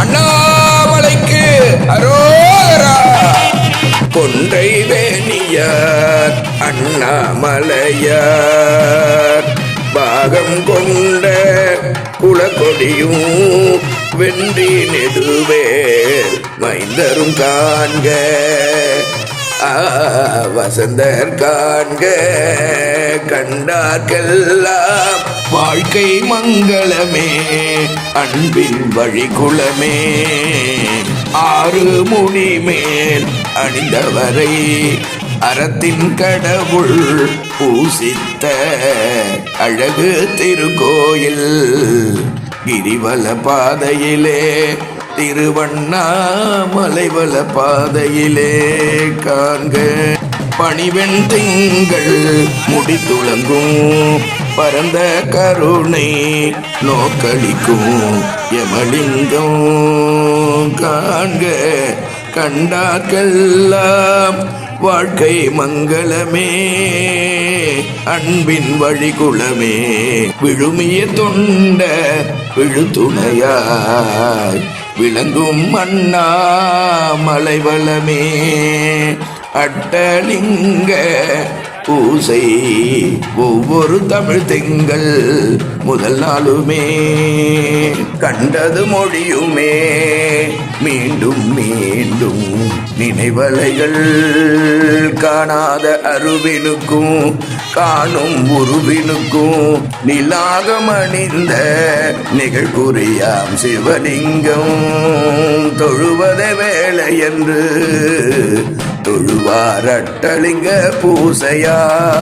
அண்ணாமலைக்கு அரோகரா. கொன்றை வேணியார் அண்ணாமலையார். பாகம் கொண்ட குலக்கொடியும் வென்றி நெடுவே மைந்தரும் காண்க. வசந்தர் காண்க கண்டார்கெல்லாம் வாழ்க்கை மங்களமே அன்பின் வழிகுலமே. ஆறு முனி மேல் அணிந்தவரை அறத்தின் கடவுள் பூசித்த அழகு திருக்கோயில் கிரிவல பாதையிலே திருவண்ணாமலைவல பாதையிலே காண்க. பணிவெண் திங்கள் முடித்துளங்கும். பரந்த கருணை நோக்களிக்கும் யமலிங்கம். காண்க கண்டார்க்கெல்லாம் வாழ்க்கை மங்களமே. அன்பின் வழிகுலமே விழுமிய தொண்ட விழுத்துணையாய் விளங்கும் அண்ணாமலைவளமே அட்டலிங்க பூசை. ஒவ்வொரு தமிழ் திங்கள் முதல் நாளுமே கண்டது மொழியுமே. மீண்டும் மீண்டும் நினைவலைகள் காணாத அருவினுக்கும் காணும் உருவினுக்கும் நிலாகமணிந்த நிகழ்குறியாம் சிவலிங்கம். தொழுவத வேலை என்று தொழுவாரட்டலிங்க பூசையா.